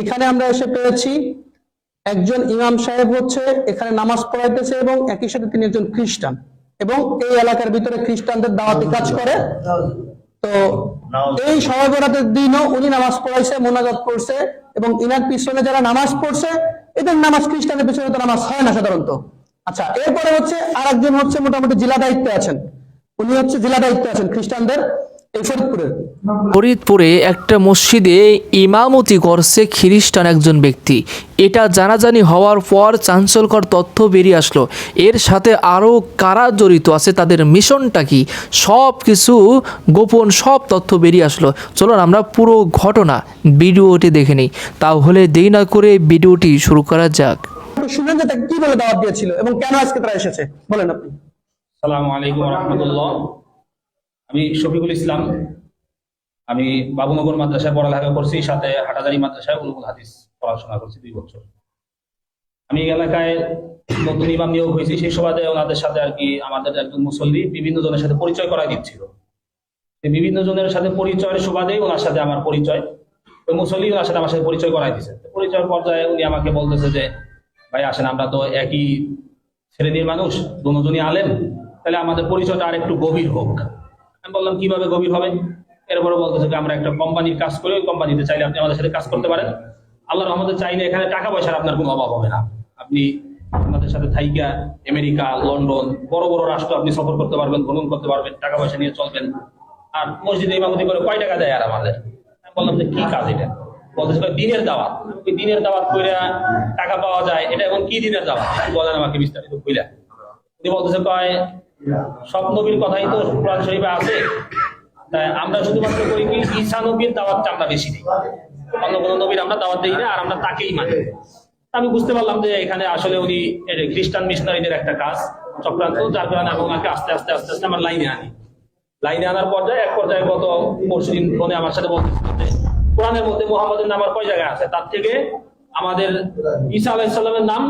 এখানে আমরা এসে পেয়েছি একজন ইমাম সাহেব হচ্ছে এখানে নামাজ পড়াইতেছে এবং একই সাথে তিনি একজন খ্রিস্টান। এবং এই এলাকার ভিতরে খ্রিস্টানদের দাওয়াতি কাজ করে। তো এই সবাই দিনও উনি নামাজ পড়াইছে মোনাজাত করছে এবং ইনার পিছনে যারা নামাজ পড়ছে এদের নামাজ খ্রিস্টানের পিছনে তো নামাজ হয় না সাধারণত। আচ্ছা এরপরে হচ্ছে আর একজন হচ্ছে মোটামুটি জেলা দায়িত্বে আছেন। উনি হচ্ছে জেলা দায়িত্বে আছেন খ্রিস্টানদের। ফরিদপুরে একটা মসজিদে ইমামতি করছে খ্রিস্টান একজন ব্যক্তি। এটা জানাজানি হওয়ার পর চাঞ্চলকর তথ্য বেরিয়ে আসলো। এর সাথে আরও কারা জড়িত আছে তাদের মিশনটা কি? সব কিছু গোপন সব তথ্য বেরিয়ে আসলো। চলুন আমরা পুরো ঘটনা ভিডিওটি দেখে নিই। তাহলে দেরি না করে ভিডিওটি শুরু করা যাক। যে কি বলে দাওয়াত দিয়েছিল এবং কেন আজকে তারা এসেছে? বলেন আপনি। সালামু আলাইকুম রহমতুল্লাহ। আমি শফিকুল ইসলাম। আমি বাবুনগর মাদ্রাসায় পড়ালেখা করছি, সাথে হাটাজারি মাদ্রাসায় উলুমুল হাদিস পড়াশোনা করছি দুই বছর। আমি এলাকায় নতুন ইমাম নিয়োগ হয়েছি, সেই সুবাদে ওনাদের সাথে আর কি আমাদের একজন মুসল্লি বিভিন্ন জনের সাথে পরিচয় করাই দিচ্ছিল। বিভিন্ন জনের সাথে পরিচয়ের সুবাদে ওনার সাথে আমার পরিচয় ওই মুসল্লি ওনার সাথে আমার সাথে পরিচয় করাই দিচ্ছে পরিচয় পর্যায়ে উনি আমাকে বলতেছে যে, ভাই, আসেন, আমরা তো একই শ্রেণির মানুষ, দুজনই আলেন তাহলে আমাদের পরিচয়টা আর একটু গভীর হোক। আমি বললাম, কীভাবে গভীর হবে? এরপরে বলতেছে যে, আমরা একটা কোম্পানির কাজ করি, ওই কোম্পানিতে চাইলে আপনি আমাদের সাথে কাজ করতে পারেন। আল্লাহ রহমতে চাইলে এখানে টাকা পয়সার আপনার কোনো অভাব হবে না। আপনি আমাদের সাথে থাইকা, আমেরিকা, লন্ডন, বড় বড় রাষ্ট্র আপনি সফর করতে পারবেন, ভ্রমণ করতে পারবেন, টাকা পয়সা নিয়ে চলবেন। আর মসজিদে ইমামতি করে কয় টাকা দেয় আর আমাদের? আমি বললাম যে, কি কাজ এটা? বলতেছে দিনের দাওয়াত। দিনের দাওয়াত করে টাকা পাওয়া যায়। এটা এখন কি দিনের দাওয়াত? বলেন আমাকে বিস্তারিত কইলা উনি বলতেছে, কয় সব নবীর কথাই তো কোরআন শরীফে আছে। তাই আমরা শুধুমাত্র করি কি ঈসা নবীর দাওয়াতটা আমরা বেশি দিই অন্য কোনো নবীর আমরা দাওয়াত দিই না, আর আমরা তাকেই মানি। আমি বুঝতে পারলাম যে এখানে আসলে উনি খ্রিস্টান মিশনারিদের একটা কাজ চক্রান্ত, যার কারণে আমি ওনাকে আস্তে আস্তে আস্তে আস্তে আমার লাইনে আনি। লাইনে আনার পর্যায়ে এক পর্যায়ে গত পরশুদিন ফোনে আমার সাথে বলতেছিল যে কোরআনের মধ্যে মোহাম্মদের নাম আর কয় জায়গায় আছে? তার থেকে আমাদের ঈসা আলাইসাল্লামের নাম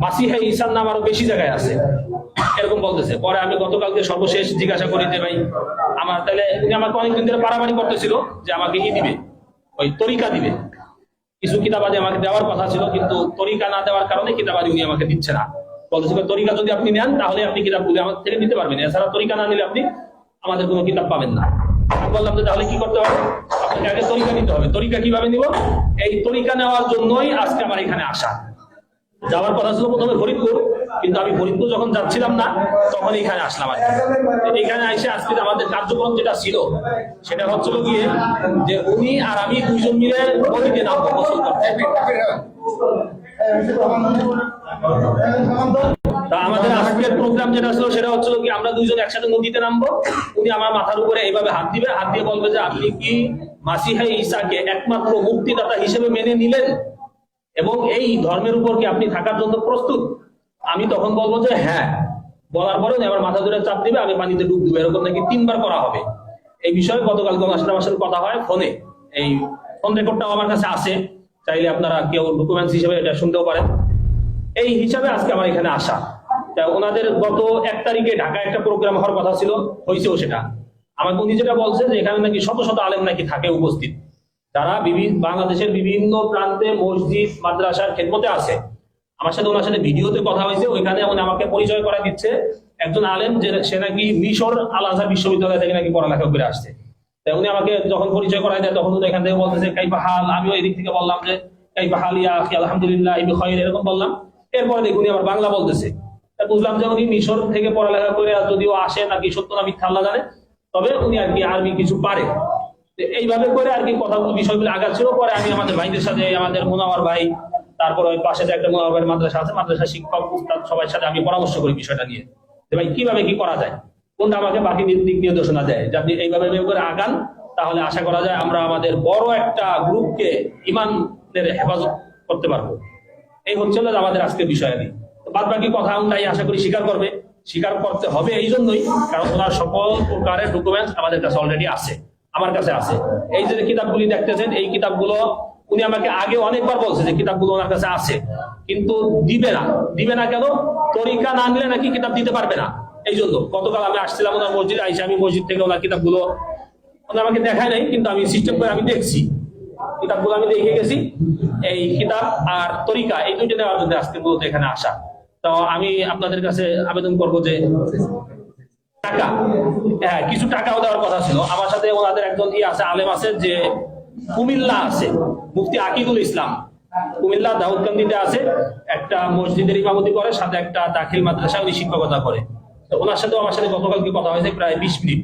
মাসিহা ঈসার নাম আরও বেশি জায়গায় আছে। এরকম বলতেছে। পরে আমি গতকালকে সর্বশেষ জিজ্ঞাসা করি যে ভাই আমার তাহলে উনি আমাকে অনেকদিন ধরে পারামারি করতেছিল যে আমাকে ই দিবে ওই তরিকা দিবে। কিছু কিতাবাদি আমাকে দেওয়ার কথা ছিল কিন্তু তরিকা না দেওয়ার কারণে কিতাবাদি উনি আমাকে দিচ্ছে না। বলতেছে যে, তরিকা যদি আপনি নেন তাহলে আপনি কিতাবগুলি আমার থেকে নিতে পারবেন। এছাড়া তরিকা না নিলে আপনি আমাদের কোনো কিতাব পাবেন না। বললাম যে তাহলে কি করতে হবে? আগে তরিকা নিতে হবে। তরিকা কীভাবে নিব? এই তরিকা নেওয়ার জন্যই আজকে আমার এখানে আসা। যাওয়ার কথা ছিল প্রথমে ফরিদপুর, কিন্তু আমি ফরিদপুর যখন যাচ্ছিলাম না, তখন এখানে আসলাম আর এখানে এসে আজকে আমাদের কার্যক্রম যেটা ছিল, সেটা হচ্ছিল গিয়ে যে উনি আর আমি দুইজন মিলে নদীতে নামবো। আমাদের আজকের প্রোগ্রাম যেটা ছিল সেটা হচ্ছিল কি আমরা দুইজন একসাথে নদীতে নামবো, উনি আমার মাথার উপরে এইভাবে হাত দিবে, হাত দিয়ে বলবে যে আপনি কি মাসিহা ঈসাকে একমাত্র মুক্তিদাতা হিসেবে মেনে নিলেন? এবং এই ধর্মের উপর কি আপনি থাকার জন্য প্রস্তুত? আমি তখন বলব যে হ্যাঁ। বলার পরে আমার মাথা ধরে চাপ দিবে, আমি পানিতে ডুব দিবে, এরকম নাকি তিনবার করা হবে। এই বিষয়ে গতকাল সাথে আমার সাথে কথা হয় ফোনে। এই ফোন রেকর্ডটাও আমার কাছে আছে। চাইলে আপনারা কেউ ডকুমেন্টস হিসেবে এটা শুনতেও পারেন। এই হিসাবে আজকে আমার এখানে আসা। তা ওনাদের গত এক তারিখে ঢাকা একটা প্রোগ্রাম হওয়ার কথা ছিল, হয়েছেও সেটা। আমাকে উনি যেটা বলছে যে এখানে নাকি শত শত আলেম নাকি থাকে উপস্থিত। যারা বিভিন্ন বাংলাদেশের বিভিন্ন প্রান্তে মসজিদ, মাদ্রাসার খেদমতে আছে। আমার সাথে ওনার সাথে ভিডিওতে কথা হয়েছে, ওইখানে উনি আমাকে পরিচয় করা দিচ্ছে। একজন আলেম যে সে নাকি মিশর আল আজহার বিশ্ববিদ্যালয় থেকে নাকি পড়ালেখা করে আসছে। তাই উনি আমাকে যখন পরিচয় করাই দেয়, তখন এখান থেকে বলতেছে, কাইফা হাল? আমিও এদিক থেকে বললাম যে, কাইফা হাল ইয়া আলহামদুলিল্লাহ এরকম বললাম। এরপরে দেখুন আবার বাংলা বলতেছে। বুঝলাম যে উনি মিশর থেকে পড়ালেখা করে আর যদিও আসে নাকি, সত্য না, মিথ্যা আল্লাহ জানে। তবে উনি আর কি আরবি কিছু পারে। এইভাবে করে আর কি কথাগুলো, বিষয়গুলো আগাচ্ছিল। পরে আমি আমাদের ভাইদের সাথে, আমাদের মোনাওয়ার ভাই, তারপর ওই পাশে যে একটা মোনাওয়ার মাদ্রাসা আছে, মাদ্রাসা শিক্ষক, উস্তাদ, সবার সাথে আমি পরামর্শ করি বিষয়টা নিয়ে। যে ভাই, কীভাবে কি করা যায়? কোনটা আমাকে বাকি দিক নির্দেশনা দেয়? যে আপনি এইভাবে করে আগান, তাহলে আশা করা যায় আমরা আমাদের বড় একটা গ্রুপকে ইমানের হেফাজত করতে পারব। এই হচ্ছিল আমাদের আজকের বিষয় নিয়ে বাদ বাকি কথা তাই আশা করি স্বীকার করবে। স্বীকার করতে হবে এই জন্যই কারণ ওনার সকল প্রকারের ডকুমেন্টস আমাদের কাছে অলরেডি আছে, আমার কাছে আছে। এই যে কিতাবগুলি দেখতেছেন, এই কিতাবগুলো উনি আমাকে আগে অনেকবার বলছে যে কিতাবগুলো ওনার কাছে আছে, কিন্তু দিবে না। দিবে না কেন? তরিকা না নিলে নাকি কিতাব দিতে পারবে না। এই জন্য গতকাল আমি আসছিলাম ওনার মসজিদ, আইসা আমি মসজিদ থেকে ওনার কিতাবগুলো উনি আমাকে দেখায় নাই, কিন্তু আমি সিস্টেম করে আমি দেখছি। কিতাবগুলো আমি দেখে গেছি, এই কিতাব আর তরিকা, এই দুইটা নেওয়ার জন্য আজকে মূলত এখানে আসা। আমি আপনাদের কাছে আবেদন করব যে টাকা। হ্যাঁ কিছু টাকাও দেওয়ার কথা ছিল। আমার সাথে ওনাদের একজন ই আছে, আলেম আছে, যে কুমিল্লা আছে, মুফতি আকিদুল ইসলাম। কুমিল্লা দাউদকান্দিতে আছে, একটা মসজিদের ইমামতি করে, সাথে একটা দাখিল মাদ্রাসা উনি শিক্ষকতা করে। তো ওনার সাথেও আমার সাথে গতকালকে কথা হয়েছে, প্রায় বিশ মিনিট।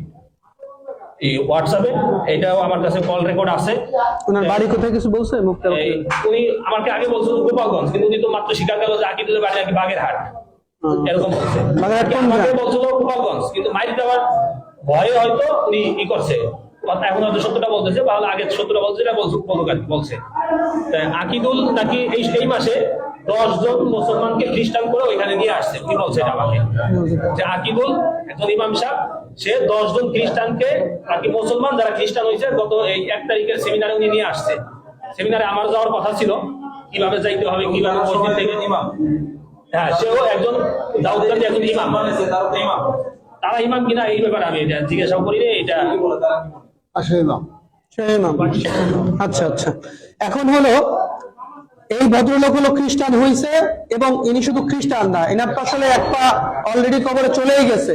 এই হোয়াটসঅ্যাপে এটাও আমার কাছে কল রেকর্ড আছে। ওনার বাড়ি কোথায় কিছু বলছে? মুক্তা উনি আমাকে আগে বলছিল গোপালগঞ্জ কিন্তু উনি তো মাত্র স্বীকার করল যে আকিদুলের বাড়ি নাকি বাগেরহাট। এরকম বলছে। আমাকে? বলছিল গোপালগঞ্জ কিন্তু মাইর দেওয়ার ভয়ে হয়তো উনি ই করছে। এখন হয়তো সত্যটা বলতেছে বা আগে সত্যটা বলছে এটা বলছে বলছে। আকিদুল নাকি এই এই মাসে দশ জন মুসলমানকে খ্রিস্টান করে ওইখানে নিয়ে আসছে। উনি বলছে এটা আমাকে? যে আকিদুল একজন ইমাম সাহেব সে দশ জন খ্রিস্টানকে আর কি মুসলমান যারা খ্রিস্টান হয়েছে গত এই এক তারিখের সেমিনারে উনি নিয়ে আসছে। সেমিনারে আমার যাওয়ার কথা ছিল কীভাবে যাইতে হবে কীভাবে মসজিদ থেকে ইমাম। হ্যাঁ সেও একজন দাউদকান্দি একজন ইমাম। তারা ইমাম কিনা এই ব্যাপারে আমি এটা জিজ্ঞাসা করি রে, এটা সেই ইমাম। আচ্ছা আচ্ছা। এখন হলো এই ভদ্রলোক হলো খ্রিস্টান হয়েছে এবং ইনি শুধু খ্রিস্টান না এনার তো আসলে একটা অলরেডি কবরে চলেই গেছে।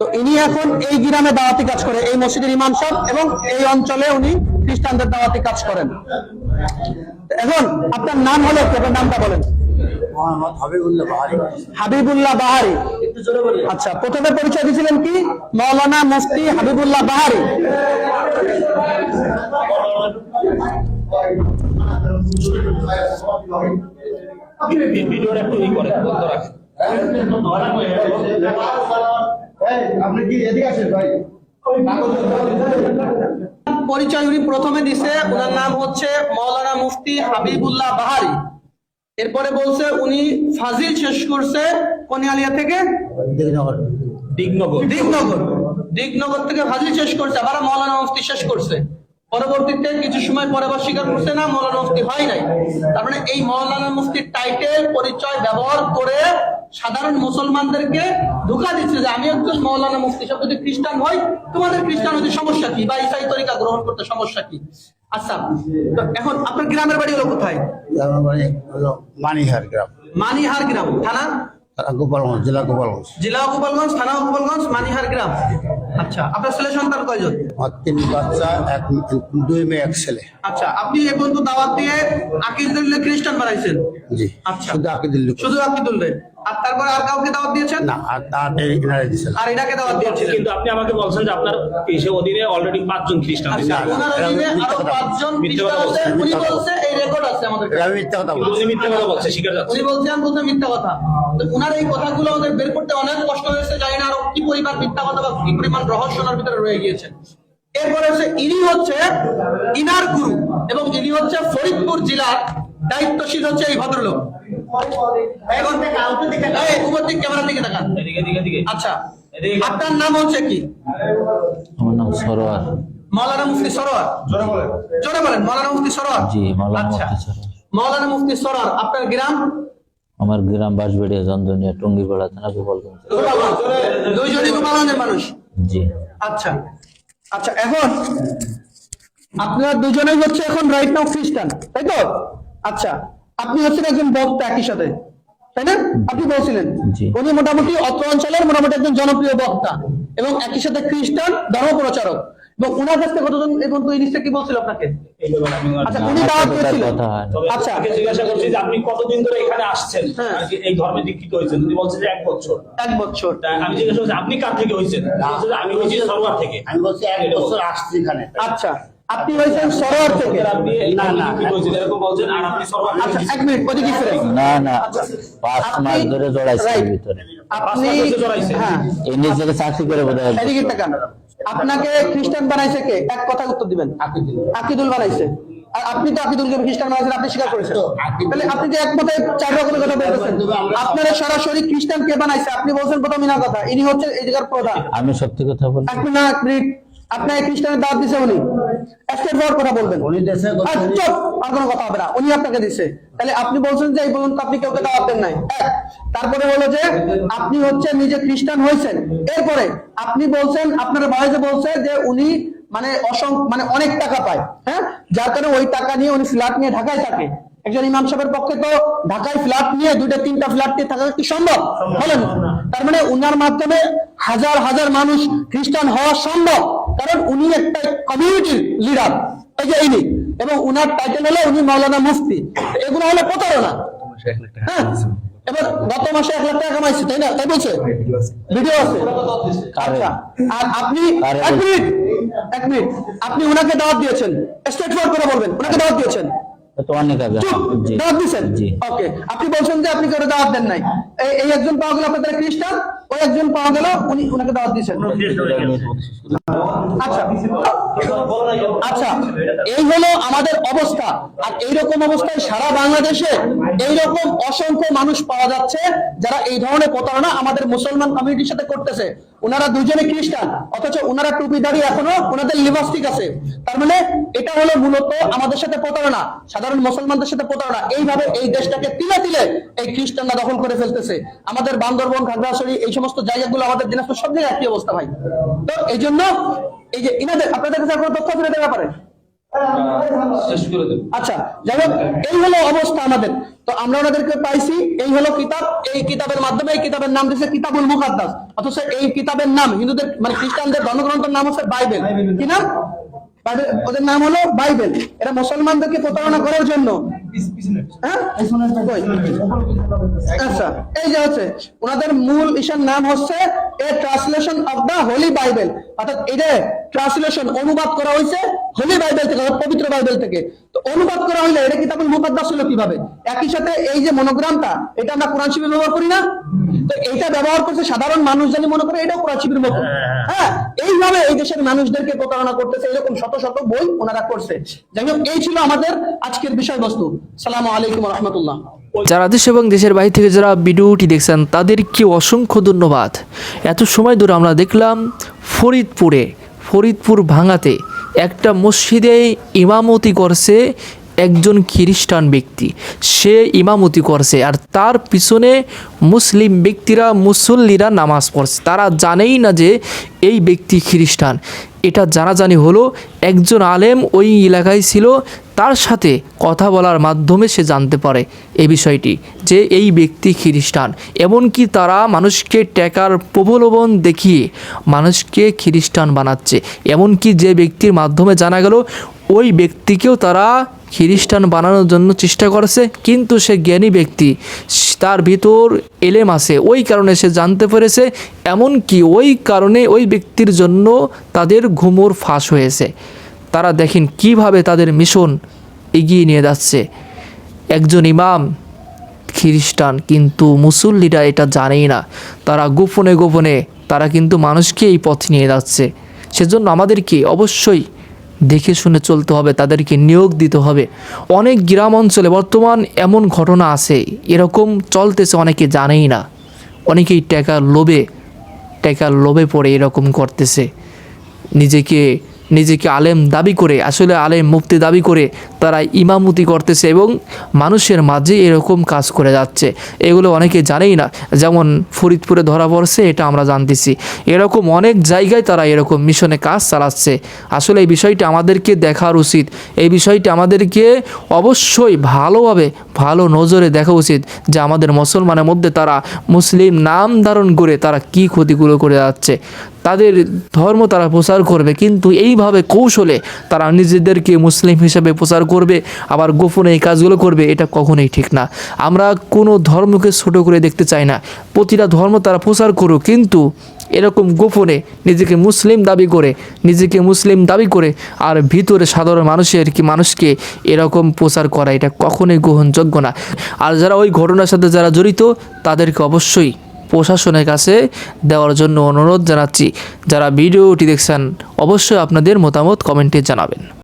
তো ইনি এখন এই গ্রামে দাওয়াতি কাজ করে এই মসজিদের ইমাম সাহেব এবং এই অঞ্চলে উনি খ্রিস্টানদের দাওয়াতি কাজ করেন। এখন আপনার নাম হলো? আপনার নামটা বলেন। মোহাম্মদ হাবিবুল্লাহ বাহারি। হাবিবুল্লাহ বাহারি। আচ্ছা প্রথমে পরিচয় দিয়েছিলেন কি? মৌলানা মুফতি হাবিবুল্লাহ বাহারি। ভি- ভিডিওটা একটু ই করে বন্ধ রাখে আপনি কি এদিকে আসেন ভাই পরিচয় উনি প্রথমে দিছে ওনার নাম হচ্ছে মৌলানা মুফতি হাবিবুল্লাহ বাহারি। এরপরে বলছে উনি ফাজিল শেষ করছে কোনিয়ালিয়া থেকে? দিগনগর। দিগনগর। দিগনগর থেকে ফাজিল শেষ করছে আবার মৌলানা মুফতি শেষ করছে। পরবর্তীতে কিছু সময় পরে আবার স্বীকার করছে না মৌলানা মুফতি হয় নাই। তার মানে এই মৌলানা মুফতির টাইটেল পরিচয় ব্যবহার করে সাধারণ মুসলমানদেরকে ধোকা দিচ্ছে যে আমি একজন মৌলানা মুফতি সব যদি খ্রিস্টান হই তোমাদের খ্রিস্টান হতে সমস্যা কি? বা ইসাই তরিকা গ্রহণ করতে সমস্যা কি? আচ্ছা তো এখন আপনার গ্রামের বাড়ি হলো কোথায়? আমার বাড়ি হলো মানিহার গ্রাম। মানিহার গ্রাম থানা? গোপালগঞ্জ জেলা গোপালগঞ্জ। জেলা গোপালগঞ্জ থানা গোপালগঞ্জ মানিহার গ্রাম। আচ্ছা আপনার ছেলে সন্তান কয়জন? আমার তিন বাচ্চা এক দুই মেয়ে এক ছেলে। আচ্ছা আপনি এ পর্যন্ত দাওয়াত দিয়ে আকিদুল্লাহ খ্রিস্টান বানাইছেন? জি আচ্ছা। শুধু আকিদুল্লাহ। শুধু আকিদুল্লাহ? আর তারপরে আর কাউকে দাওয়াত দিয়েছেন? না আর তার এনারে দিয়েছিল আর এটাকে দাওয়াত দিয়েছিলেন কিন্তু আপনি আমাকে বলছেন যে আপনার সে অধীনে অলরেডি পাঁচজন খ্রিস্টান আচ্ছা আছে। ওনার অধীনে আরও পাঁচজন খ্রিস্টান আছে উনি বলছে এই রেকর্ড আছে আমাদের আমি মিথ্যা কথা বলছি উনি মিথ্যা কথা বলছে স্বীকার যাচ্ছে। উনি বলছেন বলতে মিথ্যা কথা। তো ওনার এই কথাগুলো আমাদের বের করতে অনেক কষ্ট হয়েছে জানি না আরও কি পরিমাণ মিথ্যা কথা বা কি পরিমাণ রহস্য ওনার ভিতরে রয়ে গিয়েছে। এরপরে হচ্ছে ইনি হচ্ছে ইনার গুরু এবং ইনি হচ্ছে ফরিদপুর জেলার দায়িত্বশীল হচ্ছে এই ভদ্রলোক। উপর দিক ক্যামেরার দিকে তাকান। এদিকে এদিকে এদিকে। আচ্ছা আপনার নাম হচ্ছে কি? আমার নাম সরোয়ার। মাওলানা মুফতি সরোয়ার? জোরে বলেন। মাওলানা মুফতি সরোয়ার? জি মাওলানা আচ্ছা। মুফতি সরোয়ার। মাওলানা মুফতি সরোয়ার আপনার গ্রাম? আমার গ্রাম বাঁশবেড়িয়া চন্দনিয়া টঙ্গিপাড়া থানা গোপালগঞ্জ। দুইজনই গোপালগঞ্জের মানুষ? জি। আচ্ছা আচ্ছা এখন আপনারা দুজনেই হচ্ছে এখন রাইট নাও খ্রিস্টান তাই তো? আচ্ছা আপনি হচ্ছেন একজন বক্তা একই সাথে তাই না? আপনি বলছিলেন উনি মোটামুটি অত্র অঞ্চলের মোটামুটি একজন জনপ্রিয় বক্তা এবং একই সাথে খ্রিস্টান ধর্ম প্রচারক এবং উনার কাছ থেকে কতজন এবং কি বলছিল আপনাকে? আচ্ছা উনি দাওয়াত আচ্ছা। তাকে জিজ্ঞাসা করছি যে আপনি কতদিন ধরে এখানে আসছেন? হ্যাঁ। এই ধর্মে দীক্ষিত হয়েছেন? উনি বলছেন যে এক বছর। এক বছর। আমি জিজ্ঞাসা করছি আপনি কার থেকে হয়েছেন? আমি হয়েছি সরোয়ার থেকে। আমি বলছি এক বছর আসছি এখানে। আচ্ছা। আপনি হয়েছেন সরোয়ার থেকে। না, না। এরকম বলছেন আর আপনি সরোয়ার থেকে আচ্ছা এক মিনিট ওদিকে ফিরে না না আচ্ছা। পাঁচ মাস ধরে জড়াইছে Right. এর ভিতরে। আপনি। হ্যাঁ। এই নিজেকে চাকরি করে বোধ এদিকে তাকান আপনাকে খ্রিস্টান বানাইছে কে? এক কথা উত্তর দিবেন। আকিদুল। বানাইছে। আর আপনি তো আকিদুলকে খ্রিস্টান বানাইছেন আপনি স্বীকার করেছেন। তাহলে আপনি যে এক কথায় চার রকমের কথা বলতেছেন। আপনারা সরাসরি খ্রিস্টান কে বানাইছে? আপনি বলছেন প্রথম ইনা কথা। ইনি হচ্ছে এই জায়গার প্রধান। আমি সত্যি কথা বলি এক মিনিট এক মিনিট। আপনার খ্রিস্টানের দাওয়াত দিছে উনি। স্টেট ফরওয়ার্ড কথা বলবেন। উনি দেশে চুপ, আর কোনো কথা হবে না। উনি আপনাকে দিছে। তাহলে আপনি বলছেন যে এই পর্যন্ত আপনি কাউকে দাওয়াত দেন নাই। তারপরে হলো যে আপনি হচ্ছে নিজে খ্রিস্টান হয়েছেন। এরপরে আপনি বলছেন আপনার বলছে যে উনি মানে অসং মানে অনেক টাকা পায়। হ্যাঁ? যার কারণে ওই টাকা নিয়ে উনি ফ্ল্যাট নিয়ে ঢাকায় থাকে। একজন ইমাম সাহেবের পক্ষে তো ঢাকায় ফ্ল্যাট নিয়ে দুইটা তিনটা ফ্ল্যাট নিয়ে থাকা কি সম্ভব? বলেন। তার মানে উনার মাধ্যমে হাজার হাজার মানুষ খ্রিস্টান হওয়া সম্ভব। কারণ উনি একটা কমিউনিটির লিডার এই যে ইনি এবং উনার টাইটেল হলো উনি মাওলানা মুফতি। এগুলো হলো প্রতারণা। হ্যাঁ? এবার গত মাসে এক লাখ টাকা কামাইছে তাই না? তাই বলছে? ভিডিও আছে। আচ্ছা আর আপনি এক মিনিট এক মিনিট। আপনি উনাকে দাওয়াত দিয়েছেন। স্টেট ফরওয়ার্ড করে বলবেন উনাকে দাওয়াত দিয়েছেন। তো অনেক আগে। দাওয়াত দিয়েছেন জি। ওকে আপনি বলছেন যে আপনি কারও দাওয়াত দেন নাই। এই একজন পাওয়া গেল আপনাদের খ্রিস্টান ওই একজন পাওয়া গেল উনি দাওয়াত দিয়েছেন। আচ্ছা। আচ্ছা এই হলো আমাদের অবস্থা। আর এইরকম অবস্থায় সারা বাংলাদেশে এইরকম অসংখ্য মানুষ পাওয়া যাচ্ছে যারা এই ধরনের প্রতারণা আমাদের মুসলমান কমিউনিটির সাথে করতেছে। ওনারা দুজনে খ্রিস্টান, অথচ ওনারা টুপি দাঁড়িয়ে এখনও ওনাদের লিপস্টিক আছে। তার মানে এটা হলো মূলত আমাদের সাথে প্রতারণা, সাধারণ মুসলমানদের সাথে প্রতারণা। এইভাবে এই দেশটাকে তিলে তিলে এই খ্রিস্টানরা দখল করে ফেলতেছে। আমাদের বান্দরবন, খাগড়াছড়ি এই সমস্ত জায়গাগুলো আমাদের দিনাজপুর সব জায়গায় একই অবস্থা ভাই। তো এই জন্য এই যে ইনাদের, আপনাদের কাছে কোনো তথ্য আছে দেওয়া ব্যাপারে? আচ্ছা যাই হোক, এই হলো অবস্থা আমাদের। তো আমরা ওনাদেরকে পাইছি, এই হলো কিতাব, এই কিতাবের মাধ্যমে এই কিতাবের নাম দিয়েছে কিতাবুল মুকাদ্দাস অথচ এই কিতাবের নাম হিন্দুদের মানে খ্রিস্টানদের ধর্মগ্রন্থের নাম হচ্ছে বাইবেল। কি নাম? বাইবেল- ওদের নাম হলো বাইবেল। এটা মুসলমানদেরকে প্রতারণা করার জন্য। হ্যাঁ? আচ্ছা এই যে হচ্ছে, ওনাদের মূল ইসার নাম হচ্ছে a translation of the holy Bible অর্থাৎ এটা ট্রান্সলেশন অনুবাদ করা হয়েছে হোলি বাইবেল থেকে পবিত্র বাইবেল থেকে। তো অনুবাদ করা হইলে এটা কিতাবুল মুকাদ্দাস হলো কীভাবে? একই সাথে এই যে মনোগ্রামটা এটা আমরা কোরআন শিবির ব্যবহার করি না? তো এইটা ব্যবহার করছে সাধারণ মানুষ জানি মনে করে এটাও কোরআন শিবির মতো। হ্যাঁ এইভাবে এই দেশের মানুষদেরকে প্রতারণা করতেছে এরকম শত শত বই ওনারা করছে। যাই হোক এই ছিল আমাদের আজকের বিষয়বস্তু। সালাম আলাইকুম রহমতুল্লাহ। যারা দেশ এবং দেশের বাইরে থেকে যারা ভিডিওটি দেখছেন তাদেরকে অসংখ্য ধন্যবাদ। এত সময় ধরে আমরা দেখলাম ফরিদপুরে ফরিদপুর ভাঙাতে একটা মসজিদে ইমামতি করছে একজন খ্রিস্টান ব্যক্তি। সে ইমামতি করছে আর তার পিছনে মুসলিম ব্যক্তিরা, মুসল্লিরা নামাজ পড়ছে। তারা জানেই না যে এই ব্যক্তি খ্রিস্টান। এটা জানাজানি হলো, একজন আলেম ওই এলাকায় ছিল তার সাথে কথা বলার মাধ্যমে সে জানতে পারে এই বিষয়টি, যে এই ব্যক্তি খ্রিস্টান। এমনকি তারা মানুষকে টেকার প্রবলবন দেখিয়ে মানুষকে খ্রিস্টান বানাচ্ছে। এমনকি যে ব্যক্তির মাধ্যমে জানা গেল, ওই ব্যক্তিকেও তারা খ্রিস্টান বানানোর জন্য চেষ্টা করেছে, কিন্তু সে জ্ঞানী ব্যক্তি, তার ভিতর এলেম আছে। ওই কারণে সে জানতে পেরেছে, এমনকি ওই কারণে ওই ব্যক্তির জন্য তাদের ঘুমোর ফাঁস হয়েছে। তারা দেখেন কীভাবে তাদের মিশন এগিয়ে নিয়ে যাচ্ছে। একজন ইমাম, খ্রিস্টান, কিন্তু মুসল্লিরা এটা জানেই না। তারা গোপনে গোপনে, তারা কিন্তু মানুষকে এই পথ নিয়ে যাচ্ছে। সেজন্য আমাদেরকে অবশ্যই দেখে শুনে চলতে হবে, তাদেরকে নিয়োগ দিতে হবে। অনেক গ্রাম অঞ্চলে বর্তমান এমন ঘটনা আছে, এরকম চলতেছে, অনেকে জানেই না। অনেকেই টাকার লোভে টাকার লোভে পড়ে এরকম করতেছে। নিজেকে নিজেকে আলেম দাবি করে, আসলে আলেম মুক্তি দাবি করে তারা ইমামতি করতেছে এবং মানুষের মাঝে এরকম কাজ করে যাচ্ছে। এগুলো অনেকে জানেই না। যেমন ফরিদপুরে ধরা পড়ছে, এটা আমরা জানতেছি। এরকম অনেক জায়গায় তারা এরকম মিশনে কাজ চালাচ্ছে। আসলে এই বিষয়টা আমাদেরকে দেখার উচিত। এই বিষয়টা আমাদেরকে অবশ্যই ভালোভাবে, ভালো নজরে দেখা উচিত যে আমাদের মুসলমানের মধ্যে তারা মুসলিম নাম ধারণ করে তারা কি ক্ষতিগুলো করে যাচ্ছে। তাদের ধর্ম তারা প্রচার করবে, কিন্তু এইভাবে কৌশলে তারা নিজেদেরকে মুসলিম হিসেবে প্রচার করবে, আবার গোপনে এই কাজগুলো করবে, এটা কখনোই ঠিক না। আমরা কোনো ধর্মকে ছোট করে দেখতে চাই না। প্রতিটা ধর্ম তারা প্রচার করুক, কিন্তু এরকম গোপনে নিজেকে মুসলিম দাবি করে, নিজেকে মুসলিম দাবি করে, আর ভিতরে সাধারণ মানুষের কি মানুষকে এরকম প্রচার করা, এটা কখনোই গ্রহণযোগ্য না। আর যারা ওই ঘটনার সাথে যারা জড়িত, তাদেরকে অবশ্যই প্রশাসনের কাছে দেওয়ার জন্য অনুরোধ জানাচ্ছি। যারা ভিডিওটি দেখছেন অবশ্যই আপনাদের মতামত কমেন্টে জানাবেন।